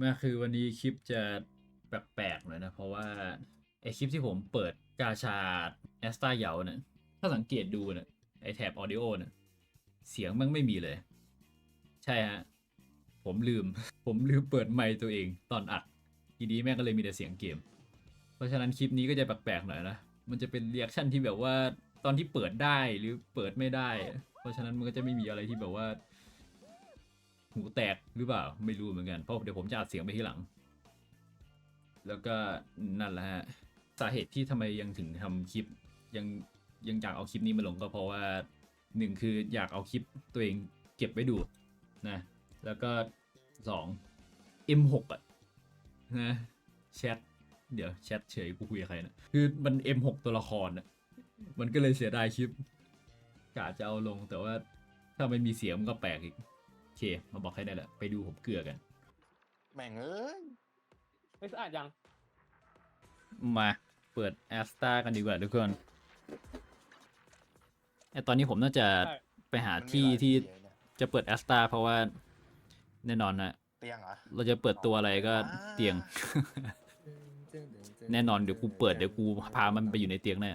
มาคือวันนี้คลิปจะแปลกๆหน่อยนะ เพราะว่าไอคลิปที่ผมเปิดกาชาแอสตาเหยาเนี่ยถ้าสังเกตดูเนี่ยไอแถบออดิโอเนี่ยเสียงมันไม่มีเลย ใช่ฮะ ผมลืม ผมลืมเปิดไมค์ตัวเองตอนอัด ทีนี้แม่ก็เลยมีแต่เสียงเกม เพราะฉะนั้นคลิปนี้ก็จะแปลกๆหน่อยนะ มันจะเป็นเรีแอคชั่นที่แบบว่าตอนที่เปิดได้หรือเปิดไม่ได้ เพราะฉะนั้นมันก็จะไม่มีอะไรที่แบบว่า หูแตกหรือเปล่าไม่รู้เหมือนกันเพราะเดี๋ยวผมจะอัดเสียงไปที่หลัง แล้วก็นั่นแหละฮะสาเหตุที่ทำไมยังถึงทำคลิปยังยังอยากเอาคลิปนี้มาลงก็เพราะว่าหนึ่งคืออยากเอาคลิปตัวเองเก็บไว้ดูนะแล้วก็สอง M6 อะนะแชทเดี๋ยวแชทเฉยกูคุยกับใครนะคือมัน M6 ตัวละครอะมันก็เลยเสียดายคลิปกะจะเอาลงแต่ว่าถ้าไม่มีเสียงมันก็แปลกอีก เค มาบอกให้ได้แหละ ไปดูผมเกลือกัน แม่งเอ้ยไม่สะอาดยังมาเปิดแอสตากันดีกว่าทุกคนไอตอนนี้ผมน่าจะใช่ไปหามันมีที่หลายที่เลยเนี่ยจะเปิดแอสตาเพราะว่าแน่นอนนะ เตียงเหรอ เราจะเปิดตัวอะไรก็อ่า เตียง แน่นอนเดี๋ยวกูเปิดเดี๋ยวกูพามันไปอยู่ในเตียงแน่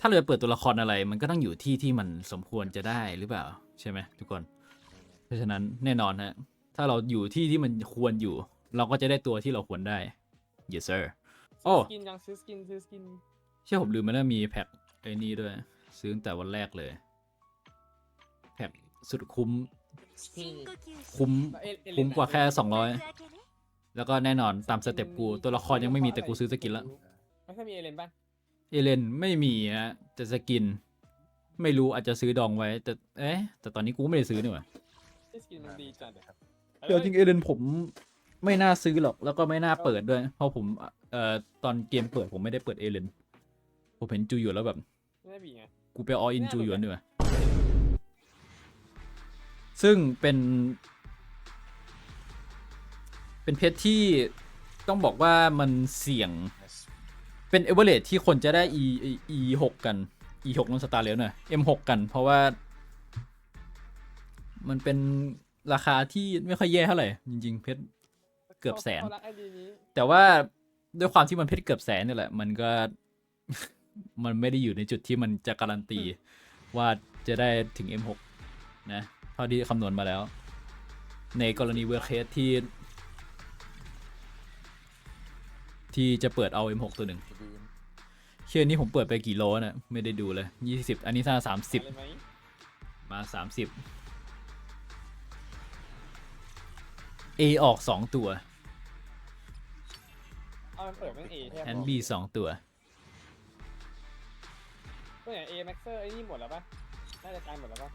ถ้าเราจะเปิดตัวละครอะไร มันก็ต้องอยู่ที่ที่มันสมควรจะได้หรือเปล่า ใช่ไหมทุกคน เพราะฉะนั้นแน่นอนฮะ ถ้าเราอยู่ที่ที่มันควรอยู่ เราก็จะได้ตัวที่เราควรได้ yes sir โอ้ ซื้สกินยังซื้อสกินซื้อสกิน เชื่อผมลืมไปแล้วมีแพ็คไอ้นี่ด้วย ซื้อตั้งแต่วันแรกเลย แพ็คสุดคุ้ม คุ้ม เอเอเลนคุ้มกว่าแค่อะ200 แล้วก็แน่นอนตามสเต็ปกู ตัวละครยังไม่มีแต่กูซื้อสกินแล้วไม่ใช่มีเอเลนป่ะเอเลนไม่มีฮะแต่สกิน ไม่รู้อาจจะซื้อดองไว้ แต่เอ๊ะแต่ตอนนี้กูไม่ได้ซื้อนี่หว่า ซื้อสกินมันดีจัดครับเดี๋ยวจริงเอเลนผมไม่น่าซื้อหรอก แล้วก็ไม่น่าเปิดด้วย เพราะผมเอ่อตอนเกมเปิดผมไม่ได้เปิดเอเลนผมเห็นจูหยวนแล้วแบบ ไม่ได้บีไงกูไปออินจูหยวนดีกว่าซึ่งเป็น เป็นเพชรที่ต้องบอกว่ามันเสี่ยง เป็นเอเวอเรที่คนจะได้ e e หกกัน e หกนนสตาร์เลวหน่อย m หกกัน เพราะว่า มันเป็นราคาที่ไม่ค่อยแย่เท่าไหร่จริง ๆ เพชรเกือบแสนขารักไอดีนี้แต่ว่าด้วยความที่มันเพชรเกือบแสนนี่แหละ มันก็ มันไม่ได้อยู่ในจุดที่มันจะการันตี ว่าจะได้ถึง M6 นะเท่าที่คำนวณมาแล้ว ในกรณีเวอร์เคสที่ ที่จะเปิดเอา M6 ตัวหนึ่งดีนเชื่อนี้ผมเปิดไปกี่โลนะไม่ได้ดูเลย 20 อันนี้ถ้าเอะไรไหม30มา 30 A ออก2ตัวเอามันเปิดแม่งเอใช่ไหม and B 2ตัวตัวอย่างเอแม็กเซอร์ไอ้นี่หมดแล้วป่ะน่าจะกลายหมดแล้วป่ะ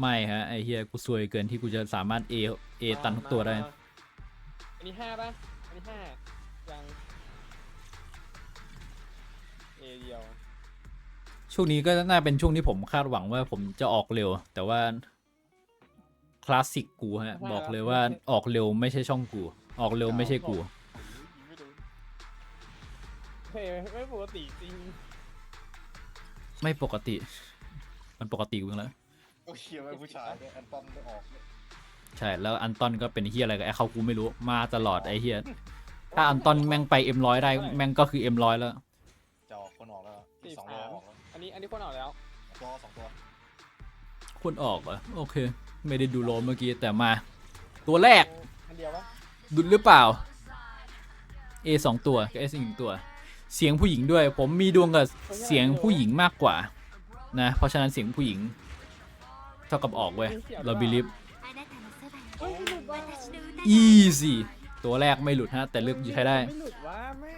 ไม่ฮะ ไอเฮียกูซวยเกินที่กูจะสามารถ A A ตันทุกตัวได้ มาอันนี้ห้าป่ะอันนี้ห้ายังเอเดียวช่วงนี้ก็น่าเป็นช่วงที่ผมคาดหวังว่าผมจะออกเร็ว แต่ว่า คลาสสิกกูฮะ บอกเลยว่าออกเร็วไม่ใช่ช่องกู ออกเร็วไม่ใช่กูไม่รู้เฮ้ยไม่ปกติจริงไม่ปกติ มันปกติกูแล้วโอ้ยเชียร์ไว้ผู้ชายเนี่ยแอนตันไม่ออกเลยใช่แล้วอันตอนก็เป็นเฮียอะไรกับไอ้เขากูไม่รู้มาตลอดไอ้เฮียถ้าอันตอนแม่งไปเอ็มร้อยได้แม่งก็คือเอ็มร้อยแล้ว จะออกคนออกแล้วอีกสองโลออกแล้วอันนี้อันนี้คนออกแล้ว ตัวสองตัวคนออกเหรอโอเค ไม่ได้ดูโลเมื่อกี้แต่มา ตัวแรกอันเดียวปะดุดหรือเปล่า A สองตัวกับ S อีกหนึ่งตัว เสียงผู้หญิงด้วย ผมมีดวงกับเสียงผู้หญิงมากกว่านะเพราะฉะนั้นเสียงผู้หญิงเท่ากับออกเว้ยเราบิลิฟ เฮ้ยไม่หลุดว่ะ easy ตัวแรกไม่หลุดฮะ แต่เลือกใช้ได้ ไม่หลุดว่ะแม่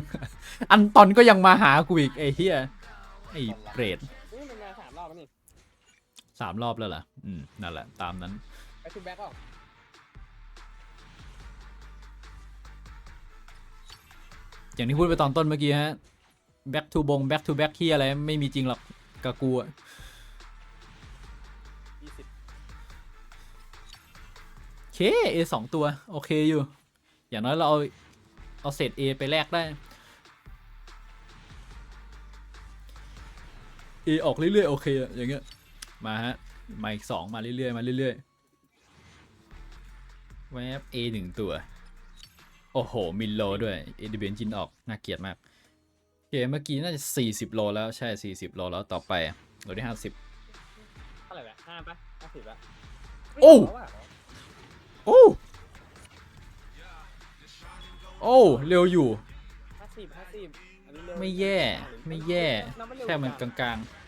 งอันตอนก็ยังมาหากูอีกไอ้เฮียไอ้เปรตเฮ้ยมันมาสามรอบแล้วนี่ สามรอบแล้วเหรออืมนั่นแหละ ตามนั้น ไปทูแบ็กออกอย่างที่พูดไปตอนต้นเมื่อกี้ฮะ back to บง back to back ที่อะไร ไม่มีจริงหรอกกับกูอะยี่สิบโอเค A สองตัว โอเคอยู่ อย่างน้อยเราเอาเอาเศษ A ไปแลกได้ A ออกเรื่อยๆ โอเคอะอย่างเงี้ย มาฮะมาอีกสองมาเรื่อยๆมาเรื่อยๆแวบ A หนึ่งตัว โอ้โห มินโลด้วยเอเดเบนจินออก น่าเกลียดมากเกมเมื่อกี้น่าจะ 40 โลแล้วใช่ 40 โลแล้วต่อไปโลที่ 50 เท่าไหร่ละห้าปะห้าสิบละโอ้เาะโอ้โอ้เร็วอยู่ ห้าสิบห้าสิบอันนี้เร็วไม่แย่ไม่แย่เราไเร็วแค่มันจักงลางถ้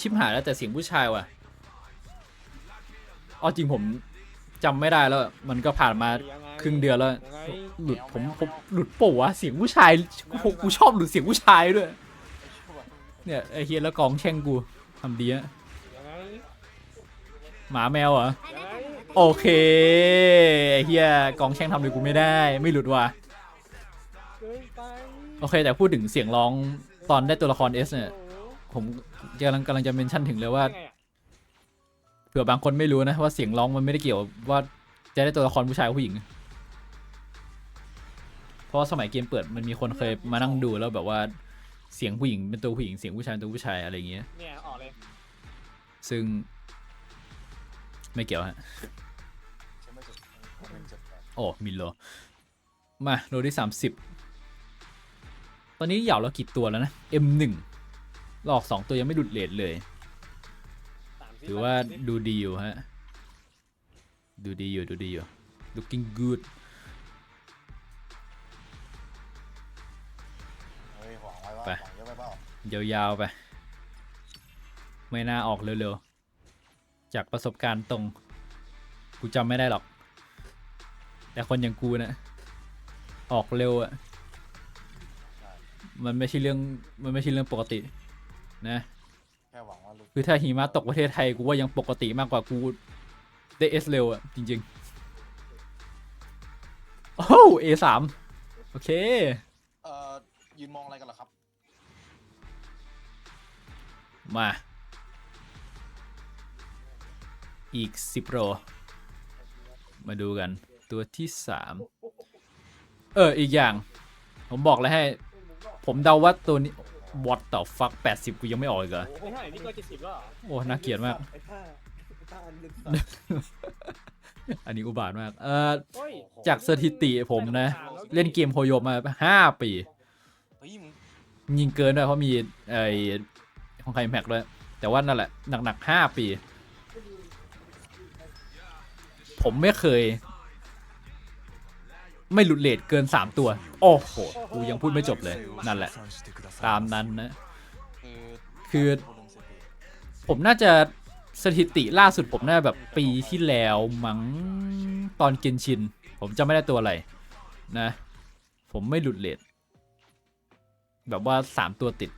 ชิบหายแล้วแต่เสียงผู้ชายว่ะเอจริงผมจำไม่ได้แล้ว มันก็ผ่านมาครึ่งเดือนแล้ว หลุดผมผมหลุดโป๋วะเสียงผู้ชายกูกูชอบหลุดเสียงผู้ชายด้วย เนี่ยไอเฮียแล้วกองแช่งกูทำดีอะหมาแมวเหรอโอเคไอเฮียกองแช่งทำเลยกูไม่ได้ ไม่หลุดว่ะโอเคแต่พูดถึงเสียงร้องตอนได้ตัวละครเอสเนี่ย ผมกำลังกำลังจะเมนชั่นถึงเลยว่ายังไงอะเผื่อบางคนไม่รู้นะว่าเสียงร้องมันไม่ได้เกี่ยวว่าจะได้ตัวละครผู้ชายกับผู้หญิง เพราะว่าสมัยเกมเปิดมันมีคนเคยมานั่งดูแล้วแบบว่าเสียงผู้หญิงเป็นตัวผู้หญิงเสียงผู้ชายเป็นตัวผู้ชายอะไรอย่างเงี้ย เนี่ยออกเลย ซึ่งไม่เกี่ยวฮะใช่ไหมเจ็ดหนึ่งเจ็ดแปดโอ้มิลโล มาโลที่สามสิบ ตอนนี้เหยาเรากี่ตัวแล้วนะ M1 หลอกสองตัวยังไม่ดุดเลทเลยสามสิบถือว่าดูดีอยู่ฮะ ดูดีอยู่ดูดีอยู่ looking good เฮ้ยหวังไว้ว่าไปหวังเยอะไปเปล่ายาวๆไป ไม่น่าออกเร็วๆ จากประสบการณ์ตรง กูจำไม่ได้หรอก แต่คนอย่างกูนะออกเร็วอะมันไม่ใช่เรื่อง มันไม่ใช่เรื่องปกติ นะ แค่หวังว่าลูกคือถ้าหิมะตกประเทศไทยกูว่ายังปกติมากกว่ากูได้เอสเร็วอะจริงๆ โอ้เอสามโอเค เอ่อยืนมองอะไรกันเหรอครับมา อีกสิบโรมาดูกัน ตัวที่สามเออ อีกอย่าง ผมบอกเลยให้ ผมเดาว่าตัวนี้ what the fuck 80กูยังไม่ออกอีกเหรอ โอ้โหไม่ใช่นี่ก็เจ็ดสิบแล้วเหรอโอ้ น่าเกลียดมาก ไอ้ท่าไอ้ท่าอันลึกสัตว์อันนี้อุบาทมาก เออเฮ้ยจากสถิติผมนะ เล่นเกมโฮโยมาห้าปี เฮ้ยมึงยิงเกินด้วยเพราะมีไอ้ของใครแม็กด้วย แต่ว่านั่นแหละหนักๆห้าปี ผมไม่เคย ไม่หลุดเลทเกิน 3 ตัว โอ้โห กูยังพูดไม่จบเลย นั่นแหละ ตามนั้นนะ คือคือพูดถึงสถิติผมน่าจะสถิติล่าสุดผมน่าแบบปีที่แล้วมั้งตอนเกนชิน ผมจะไม่ได้ตัวอะไร นะ ผมไม่หลุดเลทแบบว่า 3 ตัวติด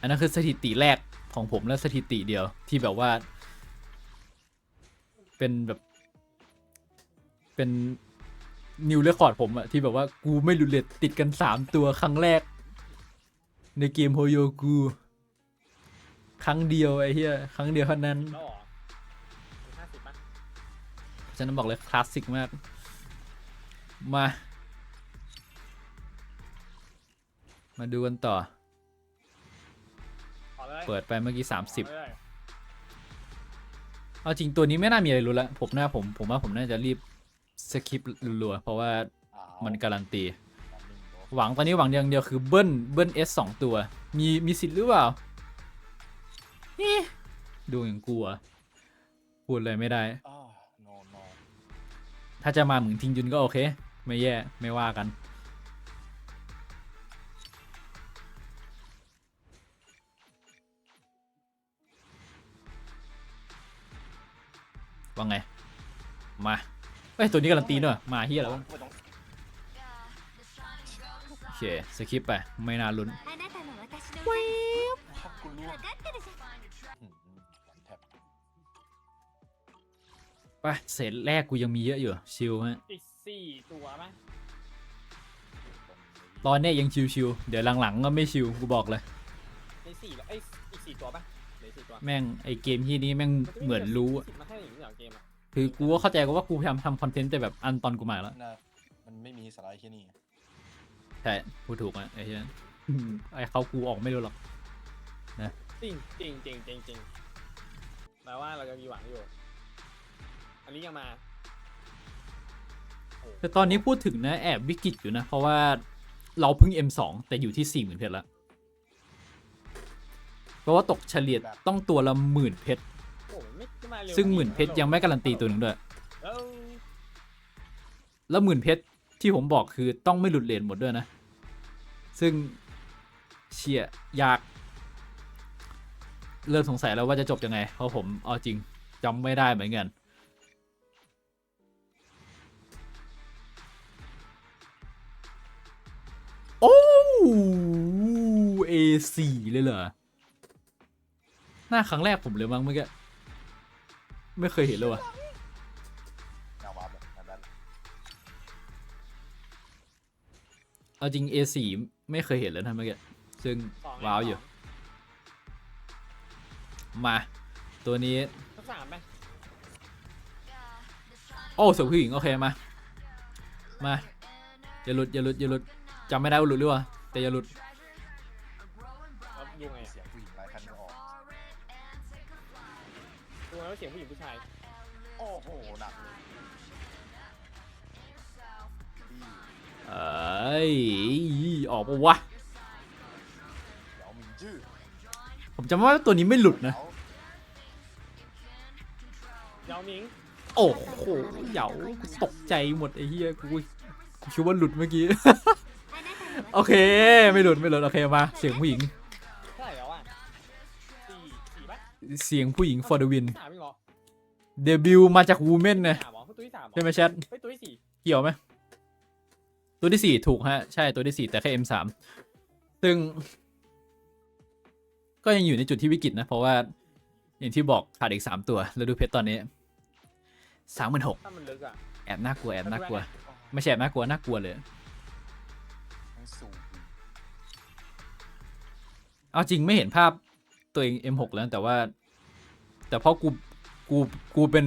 อันนั้นคือสถิติแรกของผมและสถิติเดียวที่แบบว่า เป็นแบบ เป็นนิวเรคคอร์ดผมอะที่แบบว่ากูไม่หลุดเลทติดกัน3ตัวครั้งแรก ในเกมโฮโยกูครั้งเดียวไอ้เหี้ยครั้งเดียวเท่านั้นแล้วเหรอห้าสิบปะฉะนั้นบอกเลยคลาสสิกมาก มา มาดูกันต่อออกเลยเปิดไปเมื่อกี้ออกเลย30เอาจริงตัวนี้ไม่น่ามีอะไรรู้ละผมน่าผมผมว่าผมน่าจะรีบ สคิปรัวๆเพราะว่าอ้าวมันการันตีมันนิ่งโดนหวังตอนนี้หวังอย่างเดียวคือเบิ้ลเบิ้ลเอสสองตัว มีมีสิทธิ์หรือเปล่าเอ๊ะดูอย่างกลัว พูดเลยไม่ได้อ้าวโนโนถ้าจะมาเหมือนทิงยุนก็โอเค ไม่แย่ ไม่ว่ากัน ว่าไง มาเอ้ย ตัวนี้การันตีด้วยมาเฮียแล้วะ ไม่ต้อง โอเค สคิปไป ไม่น่าลุ้น あなたの私のกูรู้ 分かってるじゃん อืมแท็บ ไป เศษแรกกูยังมีเยอะอยู่ ชิลฮะ อีกสี่ตัวไหม ตอนเนี้ยยังชิวๆเดี๋ยวหลังๆก็ไม่ชิวกูบอกเลย ในสี่แล้วไอ้ยอีกสี่ตัวปะเหลือสี่ตัว แม่งไอเกมที่นี้แม่งเหมือนรู้อะ สิบมาใ คือกูก็เข้าใจว่ากูพยายามทำคอนเทนต์แต่แบบอันตอนกูมาแล้วนะมันไม่มีสไลด์แค่นี้ใช่พูดถูกอะไอ้เหี้ยอืมไอ้เขากูออกไม่รู้หรอกจริงจริงจริงจริงจริงไปแปลว่าเราจะมีหวังอยู่ อันนี้ยังมาแต่ตอนนี้พูดถึงนะแอบวิกฤตอยู่นะ เพราะว่าเราเพิ่ง M2 แต่อยู่ที่ 4 0,000 เพชรแล้ว เพราะว่าตกเฉลี่ยต้องตัวละหมื่นเพชรโอ้โห ไม่ไม่มาเร็วซึ่งหมื่นเพชรยังไม่การันตีตัวหนึ่งด้วยแล้วแล้วหมื่นเพชรที่ผมบอกคือต้องไม่หลุดเลนหมดด้วยนะ ซึ่งเชียยาก เริ่มสงสัยแล้วว่าจะจบยังไง เพราะผมเอาจริงจำไม่ได้เหมือนกัน โอ้เอสี่เลยเหรอ หน้าครั้งแรกผมเลยมั้งเมื่อกี้ ไม่เคยเห็นเลยว่ะแนววาร์ปแบบนั้นเอาจริง A4 ไม่เคยเห็นเลยนะเมื่อกี้ซึ่งสองว้าวอยู่ มา ตัวนี้ สักสามไหมโอ้สุผู้หญิงโอเคมา มา อย่าหลุดอย่าหลุดอย่าหลุดจำไม่ได้ว่าหลุดหรือเปล่าแต่อย่าหลุด เสียงผู้หญิงผู้ชาย โอ้โหหนักเลยดีเอ้ยออกปะวะ เดี๋ยวมินจื้อผมจำว่าตัวนี้ไม่หลุดนะเดี๋ยวยาวมิงโอ้โหเหยากูตกใจหมดไอ้เหี้ยกูกูคิดว่าหลุดเมื่อกี้ โอเค ไม่หลุดไม่หลุดโอเคมา เสียงผู้หญิง เสียงผู้หญิง for the win สามอีกเหรอเดบิวต์มาจากวูแมนนะสามเหรอตัวที่สามเหรอใช่ไหมแชท เฮ้ยตัวที่สี่เกี่ยวไหมตัวที่สี่ถูกฮะ ใช่ตัวที่สี่แต่แค่ M3 ซึ่ง ก็ยังอยู่ในจุดที่วิกฤตนะ เพราะว่า อย่างที่บอกขาดอีกสามตัว แล้วดูเพชรตอนนี้สามหมื่นหกถ้ามันลึกอะแอบน่ากลัวแอบน่ากลัว ไม่ใช่แอบน่ากลัวน่ากลัวเลยทั้งสูงเอาจริงไม่เห็นภาพตัวเอง M6 แล้วแต่ว่า แต่เพราะกูกูกูเป็น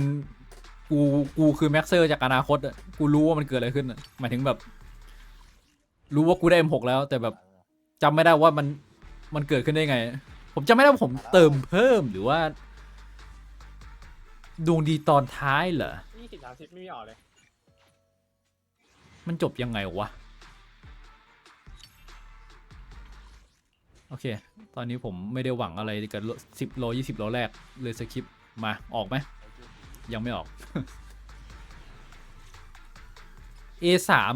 กูกูคือแม็กเซอร์จากอนาคตอะกูรู้ว่ามันเกิดอะไรขึ้นอะหมายถึงแบบ รู้ว่ากูได้ M6 แล้ว แต่แบบจำไม่ได้ว่ามันมันเกิดขึ้นได้ไง ผมจำไม่ได้ว่าผมเติมเพิ่มหรือว่า ดวงดีตอนท้ายเหรอ ยี่สิบสามสิบไม่มีออกเลย มันจบยังไงวะ โอเค ตอนนี้ผมไม่ได้หวังอะไรกับสิบโลยี่สิบโลแรกเลยสคริปต์มาออกไหม ยังไม่ออก A สาม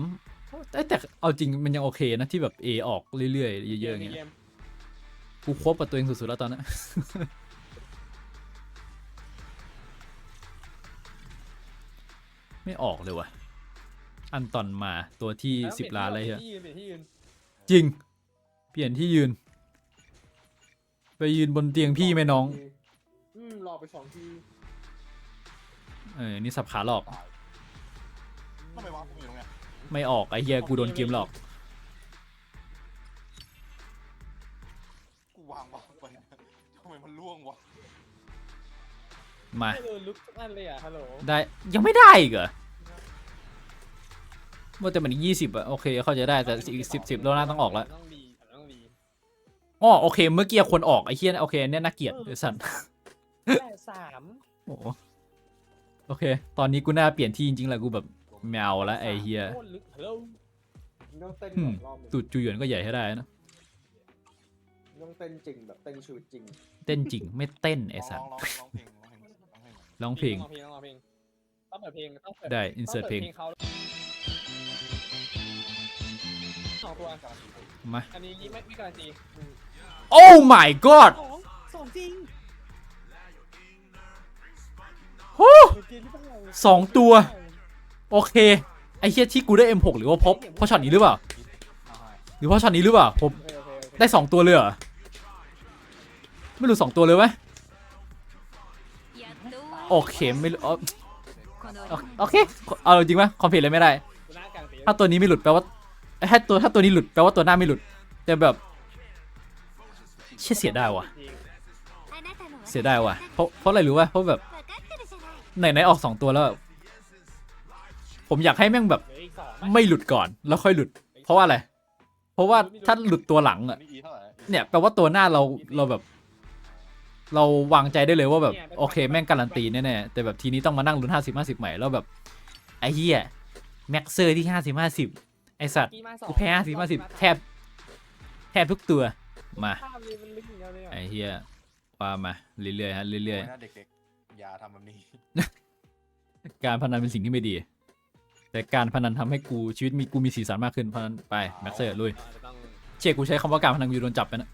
แต่เอาจริงมันยังโอเคนะที่แบบ A ออกเรื่อยๆเยอะๆอย่างเงี้ยมกูครบกับตัวเองสุดๆแล้วตอนนั้นไม่ออกเลยว่ะ อันตอนมาตัวที่แล้วสิบล้านอะไรเปเหรลี่อยนที่ยืนเปลี่ยนที่ยืนจริง เปลี่ยนที่ยืน ไปยืนบนเตียงพี่ไหมน้อง อืมรอไปสองทีเออ นี่สับขาหลอกตายทำไมวาร์ปกูอยู่ตรงเนี้ยไม่ออกไอ้เหี้ยกูโดนเกมหลอก กูวางวาร์ปไปเนี่ยทำไมมันล่วงวะมา ไม่เออลึกทุกอันเลยอะฮัลโหลได้ยังไม่ได้อีกเหรอว่าแต่มันยี่สิบอะโอเค เข้าใจได้แต่อีกสิบสิบแล้วน่าต้องออกแล้ว ต้องดีต้องดี อ๋อโอเค เมื่อกี้ควรออกไอ้เหี้ยโอเคเนี่ยน่าเกลียดไอ้สัตว์แปดสามโอ้โหโอเค ตอนนี้กูน่าเปลี่ยนที่จริงๆแหละกูแบบแมวแล้วไอ้เฮียโคตรลึกฮัลโหลต้องเต้นอืแบมบรอบหนึ่งตูดจูหยวนก็ใหญ่ให้ได้นะ ต้องเต้นจริงแบบเต้นชีวิตจริงเต้นจริงไม่เต้นไอ้สัตร้ว์องร้องร้องเพลงร้องเพลงร้องเพลงร้องเพลง ต้องร้องเพลงต้องร้องเพลงต้องเปิดได้อินเสิร์ตเพลงต้องเขาสองตัวการันตีมา อันนี้ไม่ไม่การันตี โอ้ my god สองสองจริงฮู้เกมหรือเปล่าสองตัว โอเค ไอ้เฮียที่กูได้ M6 หรือว่าเพราะเพราะช็อตนี้หรือเปล่าอ่า หรือเพราะช็อตนี้หรือเปล่า ผมโอเคโอเคโอเคได้สองตัวเลยเหรอ ไม่รู้สองตัวเลยไหมโอเคไม่รู้อ๋อโอเค เอาจริงไหมคอมเพลตเลยไม่ได้ดูหน้าการันตีถ้าตัวนี้ไม่หลุดแปลว่าถ้าตัวถ้าตัวนี้หลุดแปลว่าตัวหน้าไม่หลุด แต่แบบ เชี่ยเสียดายว่ะจริงเสียดายว่ะ เพราะเพราะอะไรรู้ป่ะเพราะแบบไหนไหนๆออกสองตัวแล้วแบบผมอยากให้แม่งแบบเหลืออีกสองไม่หลุดก่อนแล้วค่อยหลุด เพราะว่าอะไร เพราะว่าถ้าหลุดตัวหลังอัอะนนี้อีเท่าไหร่เนี่ยแปลว่าตัวหน้าเราเราแบบ เราวางใจได้เลยว่าแบบโอเคแม่งการันตีแน่ๆแต่แบบทีนี้ต้องมานั่งลุ้นห้าสิบห้าสิบใหม่แล้วแบบไอ้เหี้ยแม็กเซอร์ที่ห้าสิบห้าสิบไอสัตว์กี้มาสองกูแพ้ห้าสิบห้าสิบแทบ แทบทุกตัว มาภาพนี้มันลึกอย่างเดียวเลยอะไอ้เหี้ยว่ามาเรื่อยๆฮะเรื่อยโนะเด็กๆ อย่าทำแบบนี้ๆการพนันเป็นสิ่งที่ไม่ดี แต่การพนันทำให้กูชีวิตมีกูมีสีสันมากขึ้นเพราะฉะนั้นไปแม็กเซอร์ลุยอาจจะต้องเชี่ยกูใช้คำว่าการพนันกูโดนจับไปนะ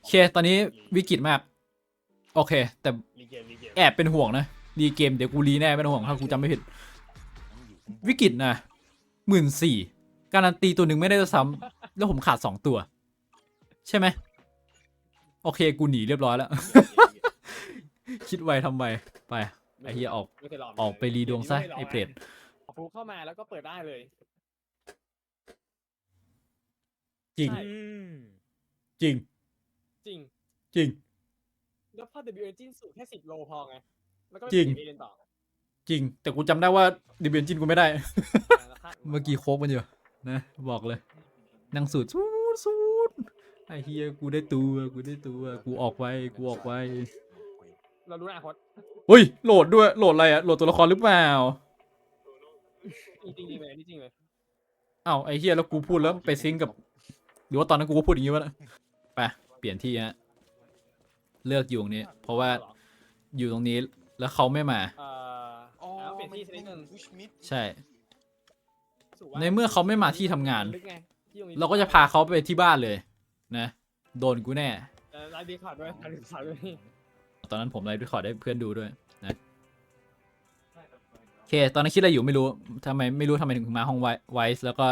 โอเคตอนนี้วิกฤตมาก โอเค แต่รีเกมรีเกมแอบเป็นห่วงนะรีเกมเดี๋ยวกูรีแน่ไม่ต้องห่วงถ้ากูจำไม่ผิด วิกฤตนะหมื่นสี่การันตีตัวหนึ่งไม่ได้ด้วยซ้ำแล้วผมขาดสองตัว ใช่ไหมโอเคกูหนีเรียบร้อยแล้ว คิดไวทำไมไปไอ้เหี้ยออกไม่เคยลงออกไปรีดวงซะไอ้เปรตเอาฟูเข้ามาแล้วก็เปิดได้เลยจริง ใช่จริง จริง จริง แล้วพอ W Engine สูงแค่สิบโลพอไง แล้วก็จริงเอเลนต่อจริง แต่กูจำได้ว่าดิเบนจินกูไม่ได้แล้วค่าเมื่อกี้โคบมันอยู่นะ บอกเลยนั่งสูดสูดสูด ไอ้เฮียกูได้ตัวกูได้ตัวกูออกไวกูออกไวเรารู้อนาคตเฮ้ยโหลดด้วยโหลดอะไรอะโหลดตัวละครหรือเปล่าจริงจริงๆเลยนี่จริงเลยอ้าวไอ้เฮียแล้วกูพูดแล้วไปซิงก์กับ หรือว่าตอนนั้นกูก็พูดอย่างนี้วะนะไปเปลี่ยนที่ฮะเลือกอยู่ตรงนี้ เพราะว่าเหรออยู่ตรงนี้แล้วเขาไม่มาเอ่ออ๋อแล้วเปลี่ยนที่ชนิดหนึ่งพุชมิดใช่รู้สึกว่าในเมื่อเขาไม่มาที่ทำงานลึกไงที่ตงนี้เราก็จะพาเขาไปที่บ้านเลย นะโดนกูแน่เอ่อไลฟ์ดีคอร์ดด้วยไลฟ์ดีคอร์ดด้วยตอนนั้นผมไลฟ์รีคอร์ดให้เพื่อนดูด้วยนะโอเคตอนนั้นคิดอะไรอยู่ไม่รู้ทำไมไม่รู้ทำไมถึงมาห้องไวส์แล้วก็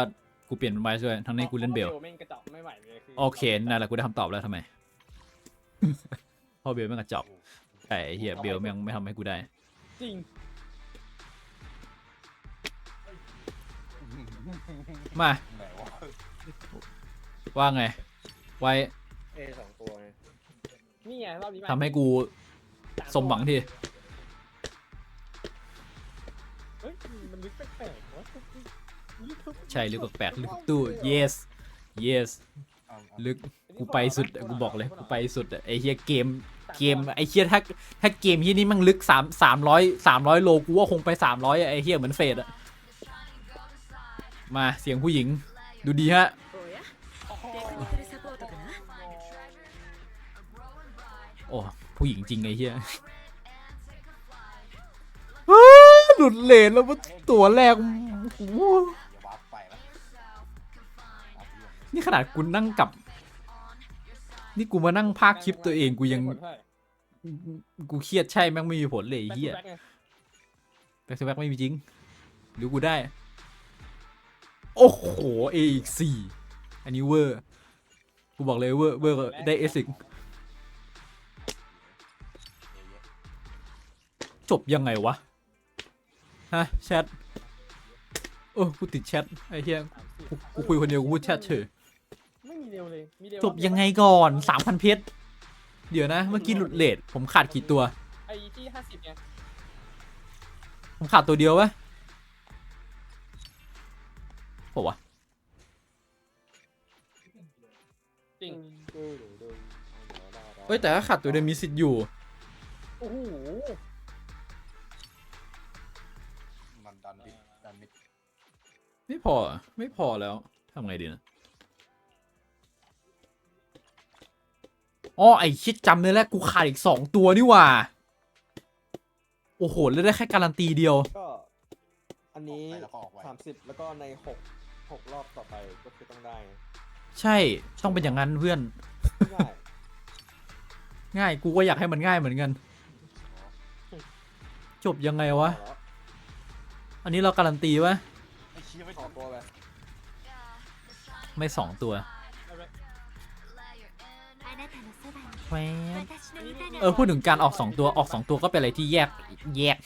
กูเปลี่ยนเป็นไวส์ด้วยทั้งนี้กูเล่นเบลพราะว่าแม่งกระจอกไม่ไหวเลยคือโอเคนั่นแหละกูได้คำตอบแล้วทำไมเพราะเบลแม่งกระจอกไอ้เฮียเบลแม่งไม่ทำให้กูได้จริงมาไหนวะว่าไง ไว้เอสองตัวนี่ไงรอบนี้ทำให้กูสมหวังทีเฮ้ลึกกใช่ลึกแปลกลึกตู้ yes yes ลึกกูไปสุดกูบอกเลยกูไปสุดไอเฮียเกมเกมไอเฮียถ้าถ้าเกมเฮียนี้มันลึกสามสามร้อยสามร้อยโลกูว่าคงไปสามร้อยไอเฮียเหมือนเฟดอะมาเสียงผู้หญิง ดูดีฮะ อ้ผู้หญิงจริงไอ้เฮียอ้าวหลุดเลนแล้วว่าตัวแรกโอ้โหอย่าวาร์ปไปแล้ววาร์ปเรื่องนี่ขนาดกูนั่งกับ นี่กูมานั่งพากย์คลิปตัวเองกูยัง กูเครียดใช่แม่งไม่มีผลเลยไอ้เฮียแบ็คทูแบ็คไม่มีจริงหรือกูได้ โอ้โหเออีกสี่อันนี้เวอร์ กูบอกเลยเวอร์เวอร์ได้เอสิก จบยังไงวะ ฮะ แชทโอ้กูติดแชทไอ้เหี้ยกูกูคุยคนเดียวกูพูดแชทเฉยไม่มีเร็วเลยมีเร็วจบยังไงก่อนสามพันเพชรเดี๋ยวนะ เมื่อกี้หลุดเลทผมขาดกี่ตัว ไอ้ที่ห้าสิบไงผมขาดตัวเดียววะบอกวะจริงดูดูดูเอาเดี๋ยวได้ได้เอ้ยแต่ถ้าขาดตัวเดียวมีสิทธิ์อยู่ โอ้โห พออะไม่พอแล้วทำไงดีนะอ๋อไอชิดจำเลยแล้วกูขาดอีกสองตัวนี่หว่า โอ้โหแล้วได้แค่การันตีเดียว ก็อันนี้ไปแล้วก็ออกไว้ สามสิบแล้วก็ในหกหกรอบต่อไปก็คือต้องได้ไงใช่ ต้องเป็นอย่างนั้นเพื่อน ไม่ได้ ง่าย กูก็อยากให้มันง่ายเหมือนกัน จบยังไงวะเอาแล้วอันนี้เราการันตีวะไอ้เไม่สองตัวไปไม่สองตัวแหวบเออพูดถึงการออกสองตัวออกสองตัวก็เป็นอะไรที่แยกแยก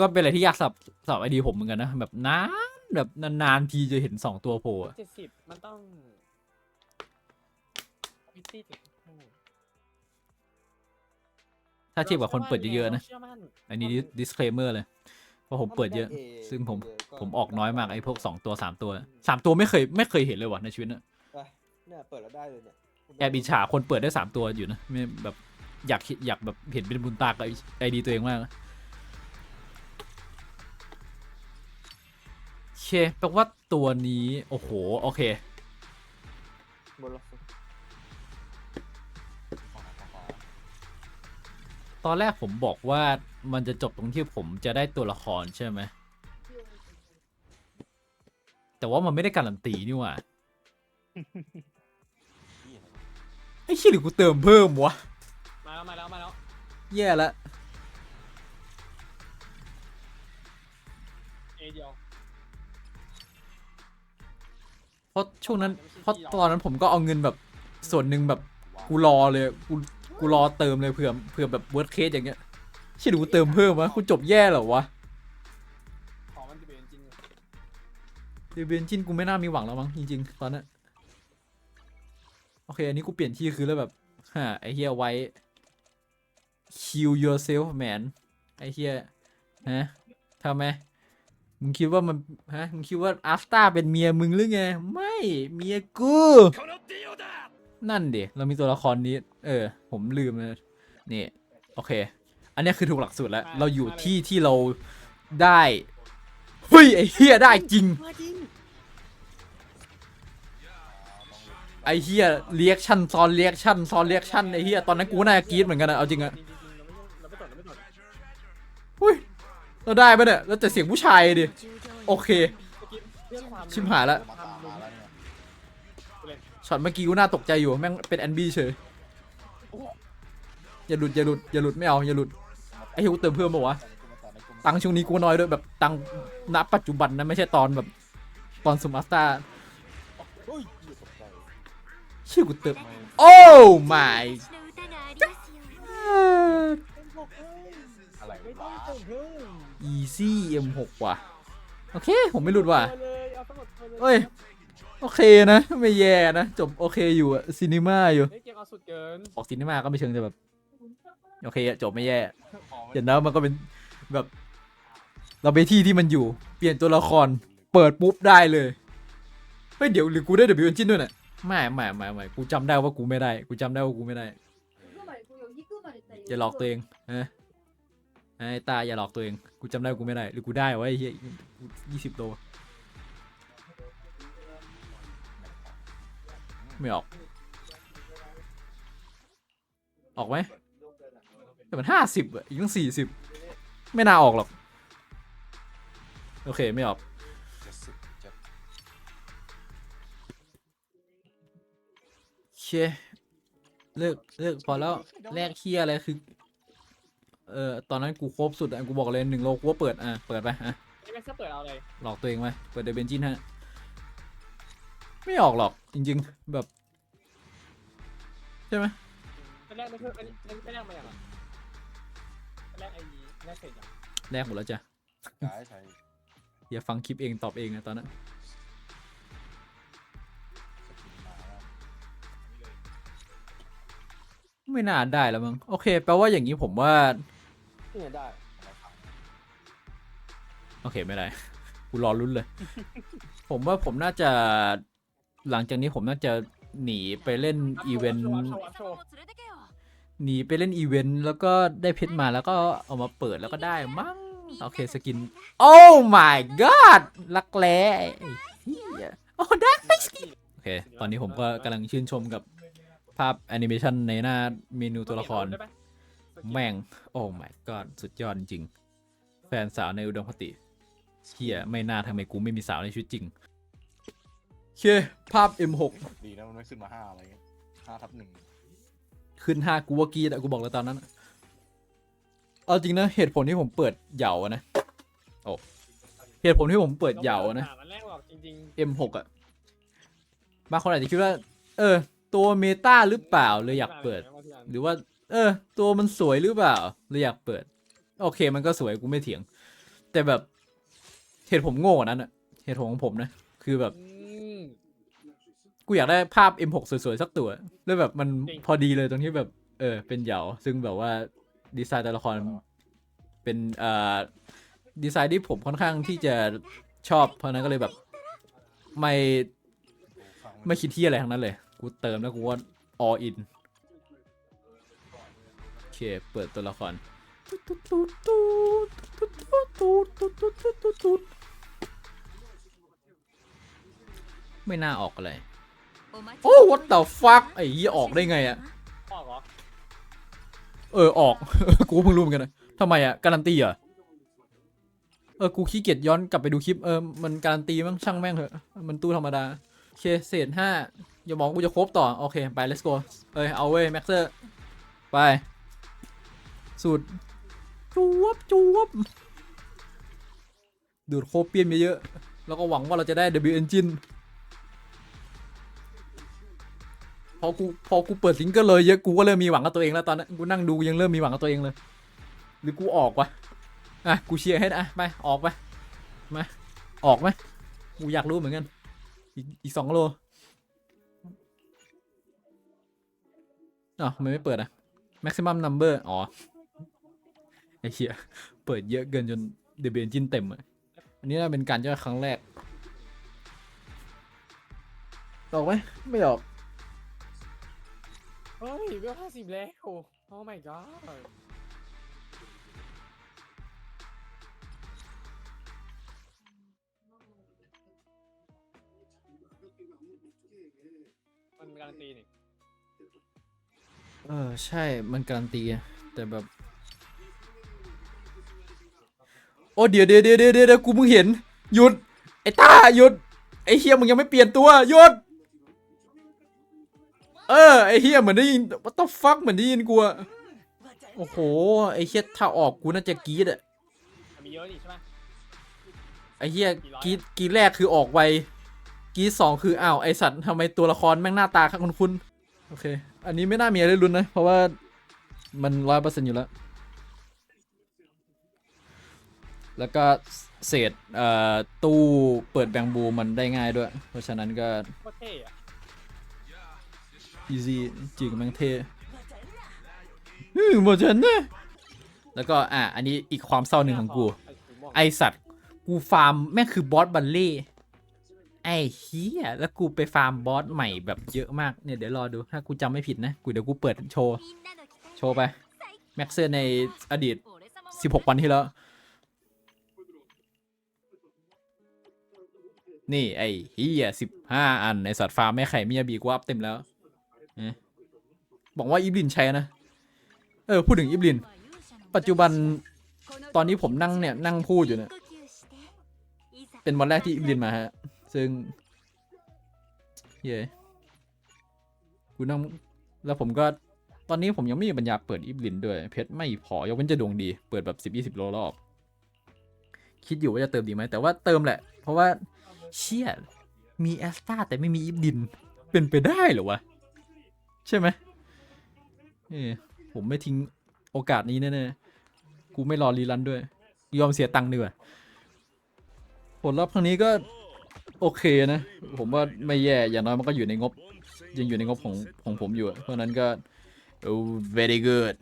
ก็เป็นอะไรที่ยากสับสับไอดีผมเหมือนกันนะแบบนานแบบนานๆทีจะเห็นสองตัวโผล่เจ็ดสิบมันต้องวิตี้ถึงถ้าเทียบกับคนเปิดเยอะๆนะ อันนี้ disclaimer เลย ราะผมเปิดเยอะถ้ามันไซึ่งผมเยะผมออกน้อยมากไอ้พวกสองตัวสามตัวสามตัวไม่เคยไม่เคยเห็นเลยว่ะในชีวิตนะไปเนี่ยเปิดแล้วได้เลยเนี่ยแอบอิจฉาคนเปิดได้สามตัวอยู่นะไม่แบบอยากเห็นอยากแบบเห็นเป็นบุญตากับไอดีตัวเองมากโอเคแปลว่าตัวนี้ โอ้โห โอเคบนรถขอ ตอนแรกผมบอกว่ามันจะจบตรงที่ผมจะได้ตัวละครใช่ไหม แต่ว่ามันไม่ได้การันตีนี่หว่าที่อะไรไอ้ขี้หรือกูเติมเพิ่มวะ มาแล้วมาแล้วมาแล้วแย่ละ เอเดียวเพราะช่วงนั้น เพราะตอนนั้นผมก็เอาเงินแบบส่วนหนึ่งแบบกูรอเลย กู กูรอเติมเลยเผื่อเผื่อแบบเวิร์ดเคสอย่างเงี้ยเชี่ยหรือกูเติมเพิ่มวะกูจบแย่เหรอวะของมันจะเป็นจริงเดเบนจินกูไม่น่ามีหวังแล้วมั้งจริงๆตอนนั้นโอเค อันนี้กูเปลี่ยนที่คือแล้วแบบฮะไอเฮียไว้ kill yourself man ไอเฮียฮะทำไมมึงคิดว่ามันฮะมึงคิดว่าอัสตาเป็นเมียมึงหรือไง ไม่เมียกู นั่นเดี๋ยเรามีตัวละครนี้ เออ ผมลืมเลยนี่ โอเค อันนี้คือถูกหลักสูตรแล้ว เราอยู่ที่ที่เราได้เฮ้ยไอ้เฮียได้จริง ไอ้เฮียเรียกชั่นซ้อนเรียกชั่นซ้อนเรียกชั่นไอ้เฮียตอนนั้นกูน่าจะกรี๊ดเหมือนกันนะเอาจริงอะอุ้ยเราได้ปะเนี่ยแล้วแต่เสียงผู้ชายดิ โอเค ชิมหายแล้ว ช็อตเมื่อกี้กูน่าตกใจอยู่แม่งเป็นแอนบี้เฉยอย่าหลุดอย่าหลุดอย่าหลุดไม่เอาอย่าหลุดไอ้เฮียเติมเพิ่มปะวะตังช่วงนี้กูน้อยด้วยแบบตังณปัจจุบันนะไม่ใช่ตอนแบบตอนสมาสตาชื่อกูเติมโอ้ my อะไรว easy m 6ว่ะโอเค ผมไม่หลุดว่ะเอ้ย โอเคนะ ไม่แย่นะ จบโอเคอยู่อะซีนีมาอยู่เฮ้ยเกมเอาสุดเกินออกซีนีมาก็ไม่เชิงจะแบบ โอเคอะจบไม่แย่ของเดี๋ยวนะมันก็เป็นแบบ เราไปที่ที่มันอยู่ เปลี่ยนตัวละคร เปิดปุ๊บได้เลยเฮ้ยเดี๋ยวหรือกูได้เดบิวต์จินด้วยน่ะไม่ไม่ไม่ไม่กูจำได้ว่ากูไม่ได้ กูจำได้ว่ากูไม่ได้ อย่าหลอกตัวเองนะไอ้ตาอย่าหลอกตัวเอง กูจำได้ว่ากูไม่ได้ หรือกูได้วะไอ้เหี้ยยี่สิบโล ไม่ออก ออกไหมแต่มันห้าสิบอะอีกตั้งสี่สิบไม่น่าออกหรอก โอเคไม่ออกเจ็ดสิบเจ็ดโอเคเลิกเลิกพอแล้วแลกเคียอะไรคือ เออตอนนั้นกูครบสุดอะกูบอกเลยหนึ่งโลกูว่าเปิดอะเปิดไปอะไอ้แม็กซ์เปิดเอาเลย หลอกตัวเองไหมเปิดเดเบนจินฮะ ไม่ออกหรอกจริง ๆ แบบ ใช่ไหมเป็นแรกไม่เพิ่มอันนี้อันนี้เป็นแรกมาอย่างไรเป็นแรกไอ้แรกเสร็จยังแลกหมดแล้วจ้ะย้ายใช้อย่าฟังคลิปเองตอบเองนะตอนนั้นสกินมาแล้วไม่น่าได้แล้วมั้งโอเค แปลว่าอย่างนี้ผมว่า นี่ได้อะไรพังโอเคไม่ได้กูรอลุ้นเลย ผมว่าผมน่าจะ หลังจากนี้ผมน่าจะหนีไปเล่นอีเวนต์หนีไปเล่นอีเวนต์แล้วก็ได้เพชรมาแล้วก็เอามาเปิดแล้วก็ได้มั้งโอเคสกิน โอ้ my god รักแร้โอ้ดักไอสกินโอเค ตอนนี้ผมก็กำลังชื่นชมกับภาพแอนิเมชันในหน้าเมนูตัวละคร แม่ง โอ้ my god สุดยอดจริง แฟนสาวในอุดมคติเชี่ยไม่น่าทำไมกูไม่มีสาวในชีวิตจริง โอเคภาพ M6 ดีนะมันไม่ขึ้นมาห้าอะไรเงี้ยห้าทับหนึ่งขึ้นห้ากูว่ากรีดอะกูบอกแล้วตอนนั้นอะเอาจริงนะเหตุผลที่ผมเปิดเหยาอะนะโอ้เหตุผลที่ผมเปิดเหยาอะนะ อันแรกบอกจริง M6 อะบางคนอาจจะคิดว่า เออ ตัวเมตาหรือเปล่าเลยอยากเปิด หรือว่า เออ ตัวมันสวยหรือเปล่าเลยอยากเปิด โอเค มันก็สวยกูไม่เถียง แต่แบบเหตุผมโง่กว่านั้นอะเหตุผลของผมนะ คือแบบ อืม กูอยากได้ภาพ M6 สวยๆสักตัวแล้วแบบมันจริง พอดีเลยตรงที่แบบ เออ เป็นเหยาซึ่งแบบว่าดีไซน์ตัวละครเป็นเอ่อดีไซน์ที่ผมค่อนข้างที่จะชอบ เพราะฉะนั้นก็เลยแบบไม่ฟังไม่คิดที่อะไรทั้งนั้นเลย กูเติมแล้วกูว่า all in เค เปิดตัวละคร ไม่น่าออกอะไร โอ้ what the fuck ไอ้ยี่ออกได้ไงอะเหรอเออออก กูเพิ่งรู้เหมือนกันนะทำไมอะการันตีเหรอเออกูขี้เกียจย้อนกลับไปดูคลิปเออมันการันตีมั้งช่างแม่งเถอะมันตู้ธรรมดาโอเคเศษห้าอย่าบอกกูจะครบต่อโอเคไป let's go เอ้ยเอาเว้ยแม็กเซอร์ไปสูตรจวบจวบดูดโคเปียนเยอะๆแล้วก็หวังว่าเราจะได้ W Engine พอกูพอกูเปิดซิงเกิลเลยเยอะกูก็เริ่มมีหวังกับตัวเองแล้วตอนนั้นกูนั่งดูยังเริ่มมีหวังกับตัวเองเลย หรือกูออกวะอะกูเชียร์ให้นะไปออกไปมาออกไหมกูอยากรู้เหมือนกัน อีกอีกสองโลอ๋อทำไมไม่เปิดอะ maximum number อ๋อไอ้เหี้ยเปิดเยอะเกินจนเดบิวจินเต็มอะอันนี้น่าเป็นการย่อยครั้งแรกออกไหมไม่ออก เฮ้ยเวลห้าสิบแล้ว โอ้ my god มันการันตีนี่เออ ใช่มันการันตีอะแต่แบบ โอ้เดี๋ยวเดี๋ยวเดี๋ยวเดี๋ยวเดี๋ยวกูเพิ่งเห็น หยุด ไอ้ตาหยุด ไอ้เฮียมึงยังไม่เปลี่ยนตัว หยุด เออไอ้เฮียเหมือนได้ยิน what the fuck เหมือนได้ยินกูอะโอ้โหไอ้เฮียถ้าออกกูน่าจะกรีดอะมีเยอะนี่ใช่ไหมไอ้เฮียกรีดกรีดแรกคือออกไวกรีดสองคืออ้าวไอสัตว์ทำไมตัวละครแม่งหน้าตาคุ้นคุ้นๆโอเค อันนี้ไม่น่ามีอะไรลุ้นนะ เพราะว่ามันร้อยเปอร์เซ็นต์อยู่แล้ว แล้วก็เศษเอ่อตู้เปิดแบงบูมันได้ง่ายด้วย เพราะฉะนั้นก็โคตรเท่อะ easy จริงแมงเทอืมหมดฉันนะแล้วก็อะอันนี้อีกความเศร้าหนึ่งของกู ไอสัตว์ กูฟาร์มแม่งคือบอสบัลเล่ไอ้เฮียแล้วกูไปฟาร์มบอสใหม่แบบเยอะมากเนี่ยเดี๋ยวรอดูถ้ากูจำไม่ผิดนะ กูเดี๋ยวกูเปิดโชว์ โชว์ไป แม็กเซอร์ในอดีต 16 วันที่แล้ว นี่ไอ้เฮีย15 อันในสัตว์ฟาร์มแม่ไข่มิยาบีกูอัพเต็มแล้ว บอกว่าอิบลินใช้นะ เออ พูดถึงอิบลิน ปัจจุบันตอนนี้ผมนั่งเนี่ย นั่งพูดอยู่เนี่ย เป็นวันแรกที่อิบลินมาฮะ ซึ่ง เย้กูนั่ง แล้วผมก็ ตอนนี้ผมยังไม่มีปัญญาเปิดอิบลินด้วย เพชรไม่พอ ยกเว้นจะดวงดี เปิดแบบสิบยี่สิบโลรอบ คิดอยู่ว่าจะเติมดีไหม แต่ว่าเติมแหละ เพราะว่าเชี่ยมีแอสตาแต่ไม่มีอิบลิน เป็นไปได้หรอวะ ใช่ไหม เออผมไม่ทิ้งโอกาสนี้แน่ๆกูไม่รอรีรันด้วย ยอมเสียตังค์ดีกว่าผลลัพธ์ครั้งนี้ก็โอเคนะ ผมว่าไม่แย่ อย่างน้อยมันก็อยู่ในงบ ยังอยู่ในงบของของผมอยู่ เพราะฉะนั้นก็ oh, very good